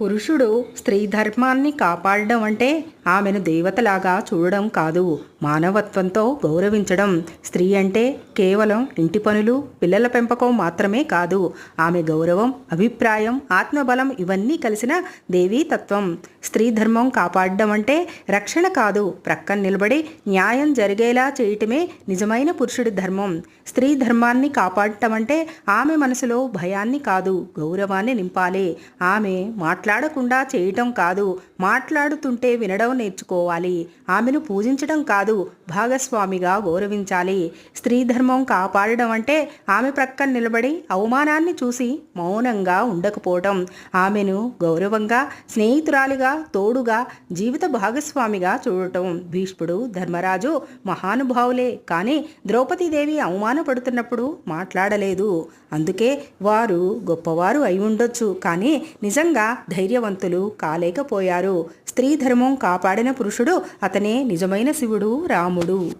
పురుషుడు స్త్రీ ధర్మాన్ని కాపాడడం అంటే ఆమెను దేవతలాగా చూడడం కాదు. మానవత్వంతో గౌరవించడం. స్త్రీ అంటే కేవలం ఇంటి పనులు పిల్లల పెంపకం మాత్రమే కాదు. ఆమె గౌరవం అభిప్రాయం ఆత్మబలం ఇవన్నీ కలిసిన దేవీ తత్వం. స్త్రీ ధర్మం కాపాడడం అంటే రక్షణ కాదు. ప్రక్కన నిలబడి న్యాయం జరిగేలా చేయటమే నిజమైన పురుషుడి ధర్మం. స్త్రీ ధర్మాన్ని కాపాడటం అంటే ఆమె మనసులో భయాన్ని కాదు గౌరవాన్ని నింపాలి. ఆమె మాట్లాడకుండా చేయటం కాదు. మాట్లాడుతుంటే వినడం నేర్చుకోవాలి. ఆమెను పూజించడం కాదు భాగస్వామిగా గౌరవించాలి. స్త్రీ ధర్మం కాపాడడం అంటే ఆమె ప్రక్కన నిలబడి అవమానాన్ని చూసి మౌనంగా ఉండకపోవటం. ఆమెను గౌరవంగా స్నేహితురాలిగా తోడుగా జీవిత భాగస్వామిగా చూడటం. భీష్ముడు ధర్మరాజు మహానుభావులే కానీ ద్రౌపదీదేవి అవమానపడుతున్నప్పుడు మాట్లాడలేదు. అందుకే వారు గొప్పవారు అయి ఉండొచ్చు కానీ నిజంగా ధైర్యవంతులు కాలేకపోయారు. స్త్రీ ధర్మం కాపాడిన పురుషుడు అతనే నిజమైన శివుడు రాముడు.